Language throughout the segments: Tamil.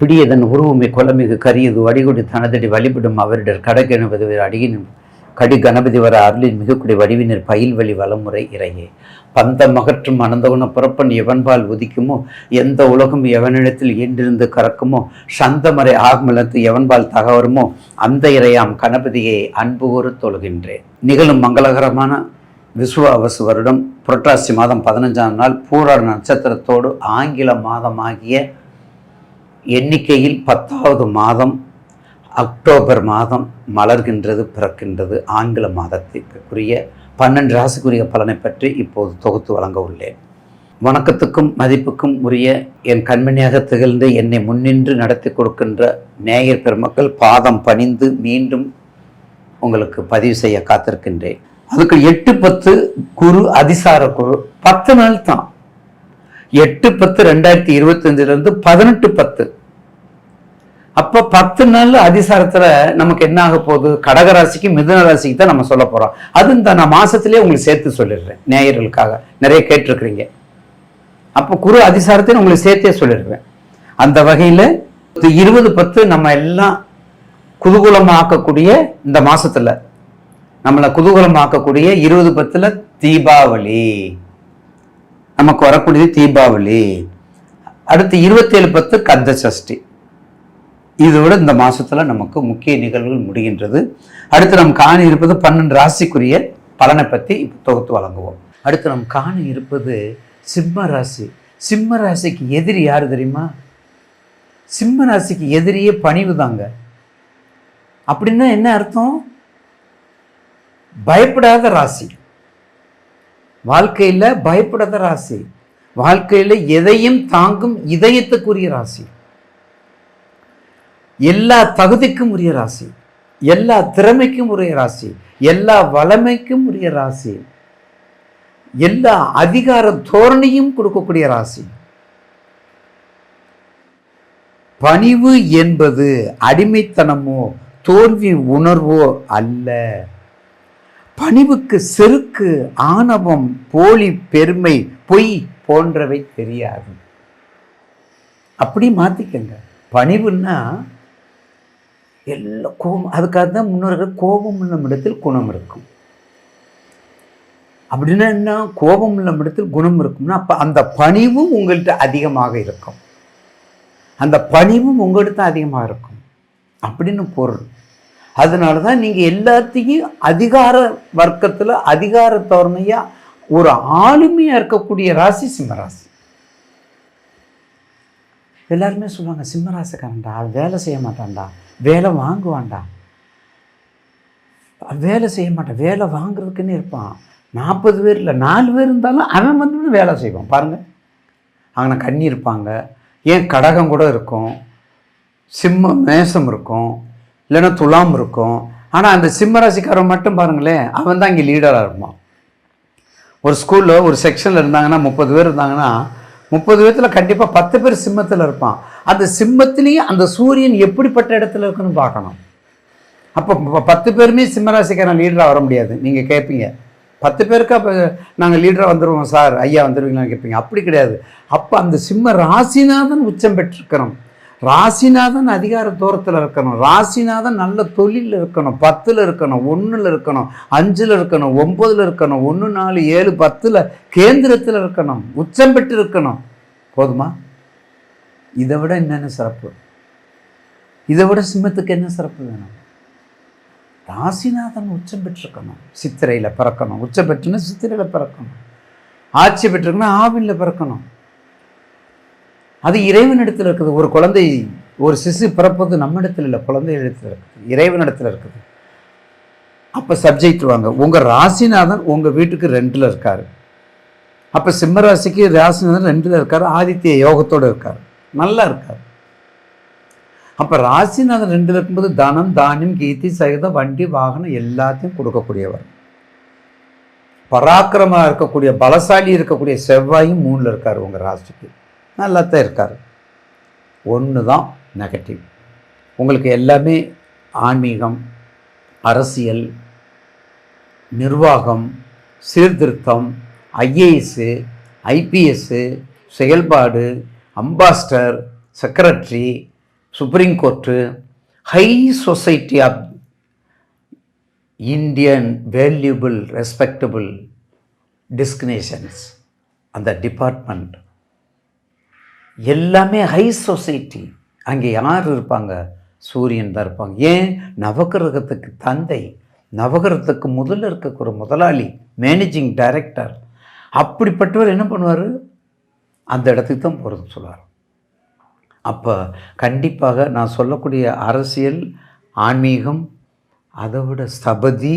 பிடியதன் உருவமை கொலமிகு கரியது வடிகுடி தனதடி வழிபடும் அவரிடர் கடகணபதி அடியின் கடி கணபதி வர அருளின் மிகக்குடி வடிவினர் பயில் வழி வளமுறை இறையே. பந்த மகற்றும் அனந்தகுண புறப்பன் எவன்பால் உதிக்குமோ? எந்த உலகம் எவனிடத்தில் ஈண்டிருந்து கறக்குமோ? சந்தமறை ஆகமலத்து எவன்பால் தகவருமோ அந்த இறையாம் கணபதியை அன்பு கூறு தொழுகின்றேன் நிகழும் மங்களகரமான விசுவாவசு வருடம் புரட்டாசி மாதம் பதினஞ்சாம் நாள் பூராட நட்சத்திரத்தோடு ஆங்கில மாதமாகிய எண்ணிக்கையில் பத்தாவது மாதம் அக்டோபர் மாதம் மலர்கின்றது பிறக்கின்றது ஆங்கில மாதத்திற்குரிய பன்னெண்டு ராசிக்குரிய பலனை பற்றி இப்போது தொகுத்து வழங்க உள்ளேன். வணக்கத்துக்கும் மதிப்புக்கும் உரிய என் கண்மணியாக திகழ்ந்து என்னை முன்னின்று நடத்தி கொடுக்கின்ற நேயர் பெருமக்கள் பாதம் பணிந்து மீண்டும் உங்களுக்கு பதிவு செய்ய காத்திருக்கின்றேன். அதுக்கு எட்டு பத்து குரு அதிசார குரு பத்து நாள் தான். எட்டு பத்து ரெண்டாயிரத்தி இருபத்தஞ்சிலிருந்து பதினெட்டு பத்து. அப்ப பத்து நாள் அதிசாரத்துல நமக்கு என்ன ஆக போகுது? கடகராசிக்கு மிதுன ராசிக்கு தான் நம்ம சொல்ல போறோம். அது இந்த நான் மாசத்திலேயே உங்களுக்கு சேர்த்து சொல்லிடுறேன். நேயர்களுக்காக நிறைய கேட்டிருக்கிறீங்க. அப்போ குரு அதிசாரத்தையும் உங்களுக்கு சேர்த்தே சொல்லிடுறேன். அந்த வகையில இருபது பத்து நம்ம எல்லாம் குதூகூலமாக்கக்கூடிய இந்த மாசத்துல நம்மளை குதூகூலமாக்கக்கூடிய இருபது பத்துல தீபாவளி. நமக்கு வரக்கூடியது தீபாவளி. அடுத்து இருபத்தேழு பத்து கந்த சஷ்டி இதோட இந்த மாதத்தில் நமக்கு முக்கிய நிகழ்வுகள் முடிகின்றது. அடுத்து நம் காண இருப்பது பன்னெண்டு ராசிக்குரிய பலனை பற்றி இப்போ தொகுத்து வழங்குவோம். அடுத்து நம் காண இருப்பது சிம்ம ராசி. சிம்ம ராசிக்கு எதிரி யார் தெரியுமா? சிம்ம ராசிக்கு எதிரியே பணிவு தாங்க. அப்படின்னா என்ன அர்த்தம்? பயப்படாத ராசி. வாழ்க்கையில் பயப்படாத ராசி. வாழ்க்கையில் எதையும் தாங்கும் இதயத்துக்குரிய ராசி. எல்லா தகுதிக்கும் உரிய ராசி. எல்லா திறமைக்கும் உரிய ராசி. எல்லா வளமைக்கும் உரிய ராசி. எல்லா அதிகார தோரணையும் கொடுக்கக்கூடிய ராசி. பணிவு என்பது அடிமைத்தனமோ தோல்வி உணர்வோ அல்ல. பணிவுக்கு செருக்கு ஆணவம் போலி பெருமை பொய் போன்றவை தெரியாது. அப்படி மாற்றிக்கங்க பணிவுன்னா எல்லா கோபம் அதுக்காக தான் முன்னோர்கள் கோபம் உள்ள இடத்தில் குணம் இருக்கும். அப்படின்னா என்ன? கோபம் உள்ள இடத்தில் குணம் இருக்கும்னா அப்போ அந்த பணிவும் உங்கள்கிட்ட அதிகமாக இருக்கும். அந்த பணிவும் உங்கள்கிட்ட அதிகமாக இருக்கும். அப்படின்னு பொருள். அதனால தான் நீங்கள் எல்லாத்தையும் அதிகார வர்க்கத்தில் அதிகார தோரணையாக ஒரு ஆளுமையாக இருக்கக்கூடிய ராசி சிம்மராசி எல்லாருமே சொல்லுவாங்க சிம்மராசிக்காரன்டா வேலை செய்ய மாட்டான்டா. வேலை வாங்குவான்டா. வேலை செய்ய மாட்டான் வேலை வாங்குறதுக்குன்னு இருப்பான். நாற்பது பேர் இல்லை நாலு பேர் இருந்தாலும் அவன் வந்து வேலை செய்வான். பாருங்கள் அங்கே கண்ணி இருப்பாங்க. ஏன் கடகம் கூட இருக்கும். சிம்ம மேசம் இருக்கும். இல்லைன்னா துலாம் இருக்கும். ஆனால் அந்த சிம்ம ராசிக்காரன் மட்டும் பாருங்களேன் அவன் தான் இங்கே லீடராக இருப்பான். ஒரு ஸ்கூலில் ஒரு செக்ஷனில் இருந்தாங்கன்னா முப்பது பேர் இருந்தாங்கன்னா முப்பது பேர்த்தில் கண்டிப்பாக பத்து பேர் சிம்மத்தில் இருப்பான். அந்த சிம்மத்திலையும் அந்த சூரியன் எப்படிப்பட்ட இடத்துல இருக்குன்னு பார்க்கணும். அப்போ பத்து பேருமே சிம்மராசிக்காரன் லீடராக வர முடியாது. நீங்கள் கேட்பீங்க பத்து பேருக்கு அப்போ நாங்கள் லீடராக வந்துடுவோம் சார் ஐயா வந்துடுவீங்களான்னு கேட்பீங்க அப்படி கிடையாது. அப்போ அந்த சிம்ம ராசிநாதன் உச்சம் பெற்றிருக்கணும். ராசிநாதன் அதிகார தூரத்தில் இருக்கணும். ராசிநாதன் நல்ல தொழிலில் இருக்கணும். பத்தில் இருக்கணும். ஒன்றில் இருக்கணும். அஞ்சில் இருக்கணும். ஒம்பதில் இருக்கணும். ஒன்று நாலு ஏழு பத்தில் கேந்திரத்தில் இருக்கணும். உச்சம் பெற்று இருக்கணும் போதுமா? இதை விட என்னென்ன சிறப்பு? இதை விட சிம்மத்துக்கு என்ன சிறப்பு வேணும்? ராசிநாதன் உச்சம் பெற்றிருக்கணும். சித்திரையில் பிறக்கணும். உச்சம் பெற்றுன்னு சித்திரையில் பிறக்கணும். ஆட்சி பெற்றிருக்கணும் ஆவினில் பிறக்கணும். அது இறைவனிடத்தில் இருக்குது. ஒரு குழந்தை ஒரு சிசு பிறப்பது நம்ம இடத்துல இல்லை குழந்தை இடத்துல இருக்குது. இறைவனிடத்தில் இருக்குது. அப்போ சப்ஜெக்ட் வாங்க உங்கள் ராசிநாதன் உங்கள் வீட்டுக்கு ரெண்டில் இருக்கார். அப்போ சிம்மராசிக்கு ராசிநாதன் ரெண்டில் இருக்கார். ஆதித்ய யோகத்தோடு இருக்கார். நல்லா இருக்கார். அப்போ ராசிநாதன் ரெண்டில் இருக்கும்போது தனம் தானியம் கீர்த்தி சகிதம் வண்டி வாகனம் எல்லாத்தையும் கொடுக்கக்கூடியவர். பராக்கிரமாக இருக்கக்கூடிய பலசாலி இருக்கக்கூடிய செவ்வாயும் மூணில் இருக்கார் உங்கள் ராசிக்கு. நல்லா தான் இருக்கார். ஒன்று தான் நெகட்டிவ் உங்களுக்கு எல்லாமே ஆன்மீகம் அரசியல் நிர்வாகம் சீர்திருத்தம் ஐஏஎஸ்ஸு ஐபிஎஸ்ஸு செயல்பாடு ambassador secretary supreme court high society of Indian valuable respectable designations அந்த டிபார்ட்மெண்ட். எல்லாமே ஹை சொசைட்டி. அங்கே யார் இருப்பாங்க? சூரியன் தான் இருப்பாங்க. ஏன்? நவகிரகத்துக்கு தந்தை. நவகிரகத்துக்கு முதல்ல இருக்கக்கூடிய முதலாளி மேனேஜிங் டைரக்டர் அப்படிப்பட்டவர் என்ன பண்ணுவார்? அந்த இடத்துக்கு தான் போகிறதுன்னு சொல்லுவார் அப்போ கண்டிப்பாக நான் சொல்லக்கூடிய அரசியல் ஆன்மீகம் அதை விட ஸ்தபதி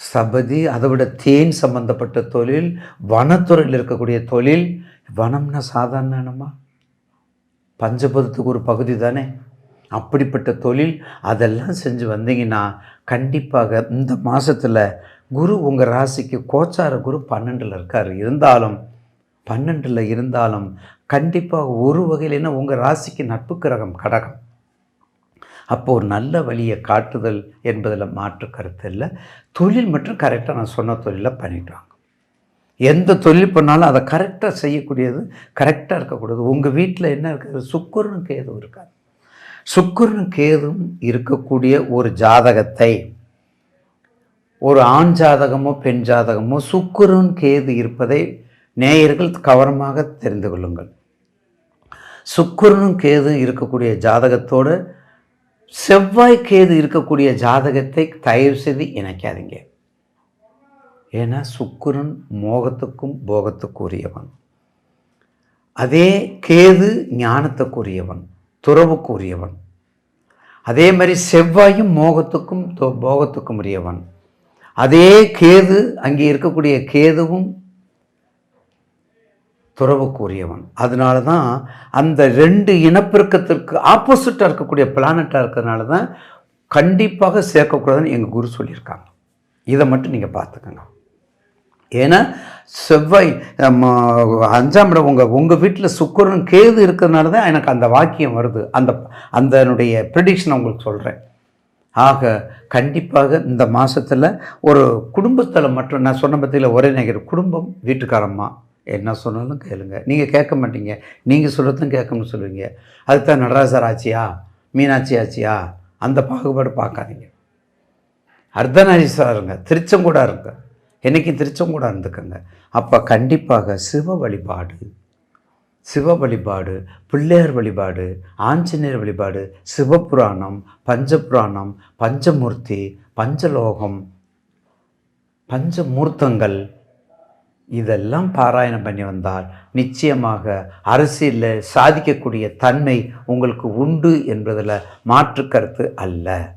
ஸ்தபதி அதை விட தேன் சம்பந்தப்பட்ட தொழில் வனத்துறையில் இருக்கக்கூடிய தொழில் வனம்னா சாதாரணமா பஞ்சபதத்துக்கு ஒரு பகுதி தானே. அப்படிப்பட்ட தொழில் அதெல்லாம் செஞ்சு வந்தீங்கன்னா கண்டிப்பாக இந்த மாதத்தில் குரு உங்கள் ராசிக்கு கோச்சார குரு பன்னெண்டில் இருக்கார். இருந்தாலும் பன்னெண்டில் இருந்தாலும் கண்டிப்பாக ஒரு வகையில் உங்கள் ராசிக்கு நட்பு கிரகம் கடகம். அப்போது ஒரு நல்ல வழியை காட்டுதல் என்பதில் மாற்று கருத்து இல்லை. தொழில் மட்டும் கரெக்டாக நான் சொன்ன தொழிலை பண்ணிட்டாங்க எந்த தொழில் பண்ணாலும் அதை கரெக்டாக செய்யக்கூடியது கரெக்டாக இருக்கக்கூடாது உங்கள் வீட்டில் என்ன இருக்குது? சுக்குரனும் கேதும் இருக்காது சுக்குரனும் கேதும் இருக்கக்கூடிய ஒரு ஜாதகத்தை ஒரு ஆண் ஜாதகமோ பெண் ஜாதகமோ சுக்குரன் கேது இருப்பதை நேயர்கள் கவனமாக தெரிந்து கொள்ளுங்கள். சுக்குரனும் கேது இருக்கக்கூடிய ஜாதகத்தோடு செவ்வாய் கேது இருக்கக்கூடிய ஜாதகத்தை தயவு செய்து இணைக்காதீங்க. ஏன்னா சுக்குரன் மோகத்துக்கும் போகத்துக்குரியவன். அதே கேது ஞானத்துக்குரியவன் துறவுக்குரியவன். அதே மாதிரி செவ்வாயும் மோகத்துக்கும் போகத்துக்கும் உரியவன் அதே கேது அங்கே இருக்கக்கூடிய கேதுவும் துறவுக்குரியவன். அதனால தான் அந்த ரெண்டு இனப்பெருக்கத்திற்கு ஆப்போசிட்டாக இருக்கக்கூடிய பிளானட்டாக இருக்கிறதுனால தான் கண்டிப்பாக சேர்க்கக்கூடாதுன்னு எங்கள் குரு சொல்லியிருக்காங்க. இதை மட்டும் நீங்கள் பார்த்துக்கோங்க. ஏன்னா செவ்வாய் அஞ்சாம் இடம் உங்கள் உங்கள் வீட்டில் சுக்கரன் கேது இருக்கிறதுனால தான் எனக்கு அந்த வாக்கியம் வருது. அந்த அந்தனுடைய ப்ரெடிக்ஷன் உங்களுக்கு சொல்கிறேன் ஆக கண்டிப்பாக இந்த மாதத்தில் ஒரு குடும்பத்தில் மட்டும் நான் சொன்ன பற்றியில் ஒரே நினைக்கிற குடும்பம் வீட்டுக்காரம்மா என்ன சொன்னாலும் கேளுங்க. நீங்கள் கேட்க மாட்டீங்க. நீங்கள் சொல்கிறதும் கேட்கணும்னு சொல்லுவீங்க. அதுதான் நடராசர் ஆச்சியா மீனாட்சி ஆச்சியா அந்த பாகுபாடு பார்க்காதீங்க. அர்த்தநாரீஸ்வரர் இருங்க திருச்செங்கூடா இருங்க. என்றைக்கும் திருச்செங்கூடா இருந்துக்கங்க. அப்போ கண்டிப்பாக சிவ வழிபாடு சிவ வழிபாடு பிள்ளையார் வழிபாடு ஆஞ்சநேயர் வழிபாடு சிவபுராணம் பஞ்சபுராணம் பஞ்சமூர்த்தி பஞ்சலோகம் பஞ்சமூர்த்தங்கள் இதெல்லாம் பாராயணம் பண்ணி வந்தால் நிச்சயமாக அரசியலில் சாதிக்கக்கூடிய தன்மை உங்களுக்கு உண்டு என்பதில் மாற்று கருத்து அல்ல.